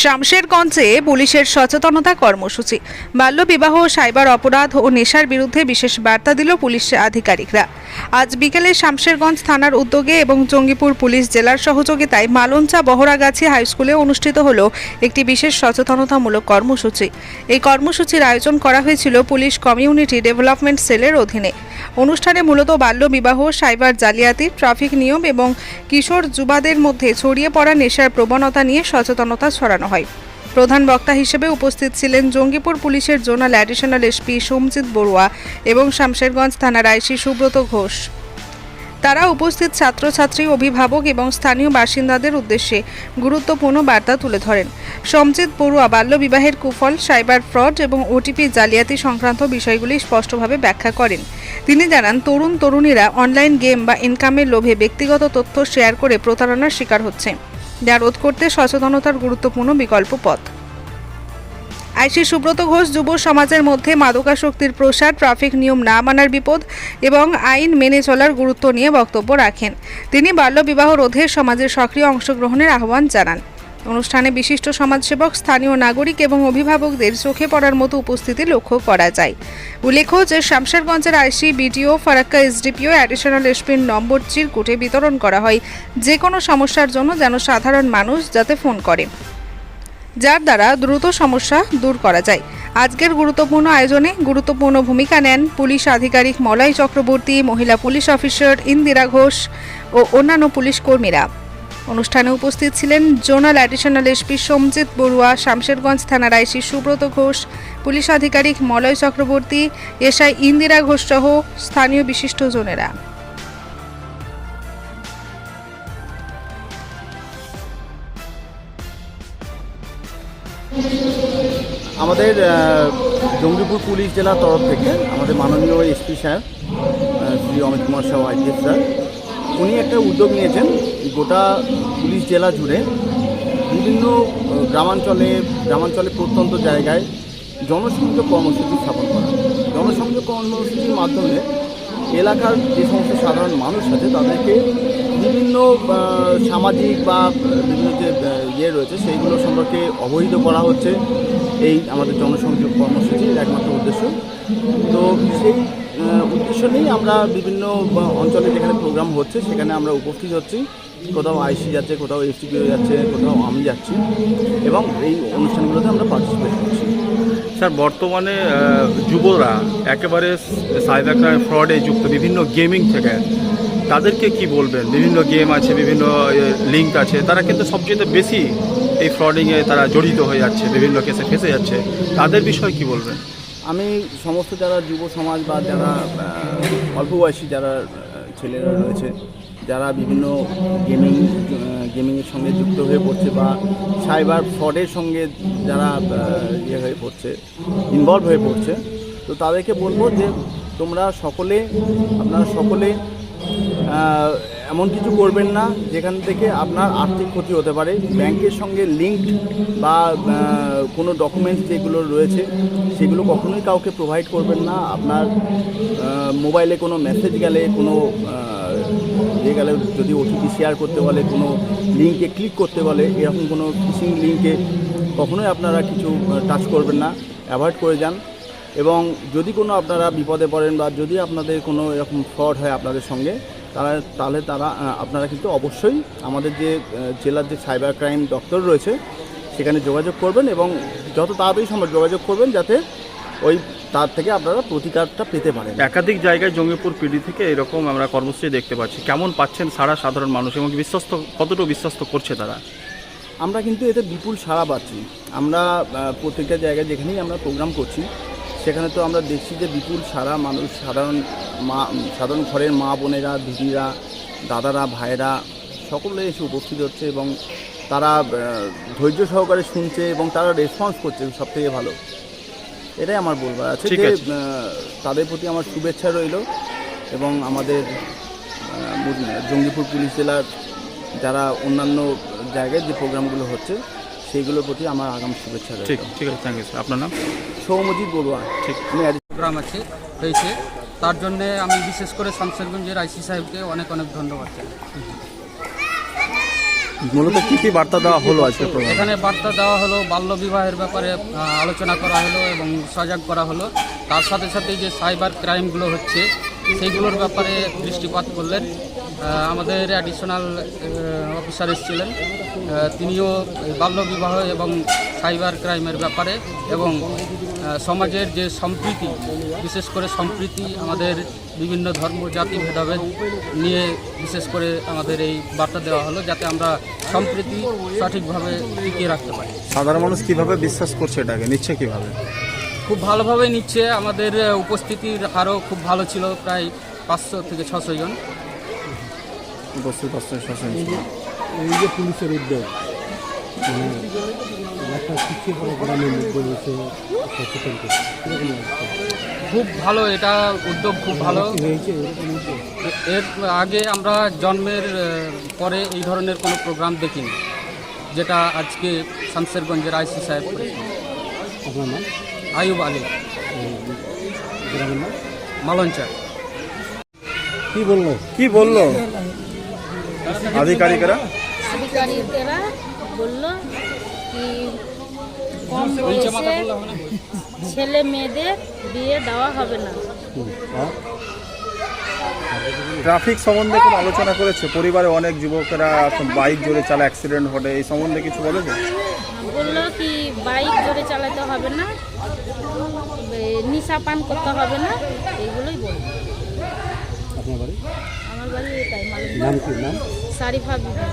শামশেরগঞ্জে পুলিশের সচেতনতা কর্মসূচি। বাল্যবিবাহ, সাইবার অপরাধ ও নেশার বিরুদ্ধে বিশেষ বার্তা দিল পুলিশ আধিকারিকরা। আজ বিকেলে শামশেরগঞ্জ থানার উদ্যোগে এবং জঙ্গিপুর পুলিশ জেলার সহযোগিতায় মালঞ্চা বহরাগাছি হাই স্কুলে অনুষ্ঠিত হল একটি বিশেষ সচেতনতামূলক কর্মসূচি। এই কর্মসূচির আয়োজন করা হয়েছিল পুলিশ কমিউনিটি ডেভেলপমেন্ট সেলের অধীনে। অনুষ্ঠানে মূলত বাল্যবিবাহ, সাইবার জালিয়াতি, ট্রাফিক নিয়ম এবং কিশোর যুবাদের মধ্যে ছড়িয়ে পড়া নেশার প্রবণতা নিয়ে সচেতনতা ছড়ানো হয়। প্রধান বক্তা হিসেবে উপস্থিত ছিলেন জঙ্গিপুর পুলিশের zonal additional SP Somjit Barua এবং শামশেরগঞ্জ থানার আইসি সুব্রত ঘোষ। তারা উপস্থিত ছাত্রছাত্রী, অভিভাবক এবং স্থানীয় বাসিন্দাদের উদ্দেশ্যে গুরুত্বপূর্ণ বার্তা তুলে ধরেন। সমজিৎ বড়ুয়া বাল্যবিবাহের কুফল, সাইবার ফ্রড এবং ওটিপি জালিয়াতি সংক্রান্ত বিষয়গুলি স্পষ্টভাবে ব্যাখ্যা করেন। তিনি জানান, তরুণ, তরুণীরা অনলাইন গেম বা ইনকামের লোভে ব্যক্তিগত তথ্য শেয়ার করে প্রতারণার শিকার হচ্ছে। যা রোধ করতে সচেতনতার গুরুত্বপূর্ণ বিকল্প পথ। আইসি সুব্রত ঘোষ যুব সমাজের মধ্যে মাদকাসক্তির প্রসার, ট্রাফিক নিয়ম না মানার বিপদ এবং আইন মেনে চলার গুরুত্ব নিয়ে বক্তব্য রাখেন। তিনি বাল্যবিবাহ রোধে সমাজের সক্রিয় অংশগ্রহণের আহ্বান জানান। অনুষ্ঠানে বিশিষ্ট সমাজসেবক, স্থানীয় নাগরিক এবং অভিভাবকদের চোখে পড়ার মতো উপস্থিতি লক্ষ্য করা যায়। উল্লেখ্য যে শামশেরগঞ্জের IC BDO Farakka SDPO additional এসপির নম্বর চিরকুটে বিতরণ করা হয়। যে কোনো সমস্যার জন্য যেন সাধারণ মানুষ যাতে ফোন করে। যার দ্বারা দ্রুত সমস্যা দূর করা যায়। আজকের গুরুত্বপূর্ণ আয়োজনে গুরুত্বপূর্ণ ভূমিকা নেন পুলিশ আধিকারিক মলয় চক্রবর্তী, মহিলা পুলিশ অফিসার ইন্দিরা ঘোষ ও অন্যান্য পুলিশ কর্মীরা। অনুষ্ঠানে উপস্থিত ছিলেন zonal additional SP Somjit Barua, Shamsherganj থানার আইসি সুব্রত ঘোষ, পুলিশ আধিকারিক মলয় চক্রবর্তী, এসআই ইন্দিরা ঘোষ সহ স্থানীয় বিশিষ্টজনেরা আমাদের জঙ্গিপুর পুলিশ জেলার তরফ থেকে আমাদের মাননীয় SP sir Shri Amit Kumar Sahu IPS sir, উনি একটা উদ্যোগ নিয়েছেন গোটা পুলিশ জেলা জুড়ে বিভিন্ন গ্রামাঞ্চলে গ্রামাঞ্চলে প্রত্যন্ত জায়গায় জনসংযোগ কর্মসূচি স্থাপন করা জনসংযোগ কর্মসূচির মাধ্যমে এলাকার যে সমস্ত সাধারণ মানুষ আছে, তাদেরকে বিভিন্ন সামাজিক বা বিভিন্ন যে ইয়ে রয়েছে, সেইগুলো সম্পর্কে অবহিত করা হচ্ছে এই আমাদের জনসংযোগ কর্মসূচির একমাত্র উদ্দেশ্য। তো সেই উদ্দেশ্য নিয়েই আমরা বিভিন্ন অঞ্চলে যেখানে প্রোগ্রাম হচ্ছে, সেখানে আমরা উপস্থিত হচ্ছি। কোথাও আইসি যাচ্ছে কোথাও এসটিপিও যাচ্ছে কোথাও আমি যাচ্ছি এবং এই অনুষ্ঠানগুলোতে আমরা পার্টিসিপেট করছি। স্যার বর্তমানে যুবরা একেবারে সাইবার ক্রাইম ফ্রডে যুক্ত বিভিন্ন গেমিং থেকে তাদেরকে কি বলবেন? বিভিন্ন গেম আছে বিভিন্ন লিঙ্ক আছে তারা কিন্তু সবচেয়ে বেশি এই ফ্রডিংয়ে তারা জড়িত হয়ে যাচ্ছে বিভিন্ন কেসে ফেসে যাচ্ছে। তাদের বিষয়ে কি বলবেন? আমি সমস্ত যারা যুব সমাজ বা যারা অল্প বয়সী যারা ছেলেরা রয়েছে যারা বিভিন্ন গেমিং গেমিংয়ের সঙ্গে যুক্ত হয়ে পড়ছে বা সাইবার ফ্রডের সঙ্গে যারা ইয়ে হয়ে পড়ছে ইনভলভ হয়ে পড়ছে, তো তাদেরকে বলব যে তোমরা সকলে, আপনারা সকলে এমন কিছু করবেন না, যেখান থেকে আপনার আর্থিক ক্ষতি হতে পারে। ব্যাংকের সঙ্গে লিঙ্কড বা কোনো ডকুমেন্টস যেগুলো রয়েছে, সেগুলো কখনোই কাউকে প্রোভাইড করবেন না। আপনার মোবাইলে কোনো মেসেজ গেলে, কোনো ইয়ে গেলে যদি ওটিপি শেয়ার করতে বলে, কোনো লিঙ্কে ক্লিক করতে বলে, এরকম কোনো ফিশিং লিঙ্কে কখনোই আপনারা কিছু টাচ করবেন না। অ্যাভয়েড করে যান। এবং যদি কোনো আপনারা বিপদে পড়েন বা যদি আপনাদের কোনো এরকম ফ্রড হয় আপনাদের সঙ্গে তারা তাহলে তারা আপনারা কিন্তু অবশ্যই আমাদের যে জেলার যে সাইবার ক্রাইম দপ্তর রয়েছে সেখানে যোগাযোগ করবেন এবং যত তাড়াতাড়ি সম্ভব যোগাযোগ করবেন যাতে ওই তার থেকে আপনারা প্রতিকারটা পেতে পারেন। একাধিক জায়গায় জঙ্গিপুর পিডি থেকে এরকম আমরা কর্মসূচি দেখতে পাচ্ছি। কেমন পাচ্ছেন সারা সাধারণ মানুষ এবং বিশ্বস্ত কতটুকু বিশ্বস্ত করছে তারা? আমরা কিন্তু এতে বিপুল সাড়া পাচ্ছি। আমরা প্রত্যেকটা জায়গায় যেখানেই আমরা প্রোগ্রাম করছি সেখানে তো আমরা দেখছি যে বিপুল সারা মানুষ সাধারণ মা সাধারণ ঘরের মা বোনেরা দিদিরা দাদারা ভাইয়েরা সকলে এসে উপস্থিত হচ্ছে এবং তারা ধৈর্য সহকারে শুনছে এবং তারা রেসপন্স করছে সব থেকে ভালো। এটাই আমার বলবার আছে যে তাদের প্রতি আমার শুভেচ্ছা রইল এবং আমাদের জঙ্গিপুর পুলিশ জেলার যারা অন্যান্য জায়গায় যে প্রোগ্রামগুলো হচ্ছে সেইগুলোর প্রতি আমার আগাম শুভেচ্ছা ঠিক রইল। ঠিক আছে থ্যাংক ইউ স্যার আপনার নাম? সৌমজিৎ বড়ুয়া। ঠিক। আমি প্রোগ্রাম আছে হয়েছে। তার জন্যে আমি বিশেষ করে শামশেরগঞ্জের আইসি সাহেবকে অনেক অনেক ধন্যবাদ জানাই। মূলত কি কি বার্তা দেওয়া হলো আজকে প্রোগ্রামে? এখানে বার্তা দেওয়া হলো বাল্য বিবাহের ব্যাপারে আহ, আলোচনা করা হলো এবং সজাগ করা হলো। তার সাথে সাথে যে সাইবার ক্রাইমগুলো হচ্ছে সেইগুলোর ব্যাপারে দৃষ্টিপাত করলেন। আমাদের অ্যাডিশনাল অফিসার এসেছিলেন তিনিও বাল্যবিবাহ এবং সাইবার ক্রাইমের ব্যাপারে এবং সমাজের যে সম্প্রীতি, বিশেষ করে সম্প্রীতি আমাদের বিভিন্ন ধর্ম, জাতি, ভেদাভেদ নিয়ে বিশেষ করে আমাদের এই বার্তা দেওয়া হলো, যাতে আমরা সম্প্রীতি সঠিকভাবে টিকিয়ে রাখতে পারি। সাধারণ মানুষ কীভাবে বিশ্বাস করছে এটাকে? নিচ্ছে কীভাবে? খুব ভালোভাবে নিচ্ছে। আমাদের উপস্থিতির হারও খুব ভালো ছিল প্রায় পাঁচশো থেকে ছশো জন। উপস্থিত শাসন এই যে পুলিশের উদ্যোগ মানে একটা গ্রামের সচেতন? খুব ভালো এটা উদ্যোগ খুব ভালো? এর আগে আমরা জন্মের পরে এই ধরনের কোনো প্রোগ্রাম দেখিনি যেটা আজকে শামসেরগঞ্জের আইসি সাহেব করেছেন আপনার নাম? আয়ুব আলী। গ্রামের নাম মালঞ্চা। কি বলল? কি বলল? আধিকারিকরা? আধিকারিকেরা বলল কি কম বয়সে ছেলে মেয়েদের বিয়ে দেওয়া হবে না। ট্রাফিক সম্বন্ধে কোনো আলোচনা করেছে? পরিবারে অনেক যুবকেরা বাইক জোরে চালা অ্যাক্সিডেন্ট ঘটে এই সম্বন্ধে কিছু বলেছে? বলল কি বাইক জোরে চালাতে হবে না নিশা পান করতে হবে না এইগুলোই বলব আমার বাড়ি এটাই নাম কি? নাম? সারিফা বিবি।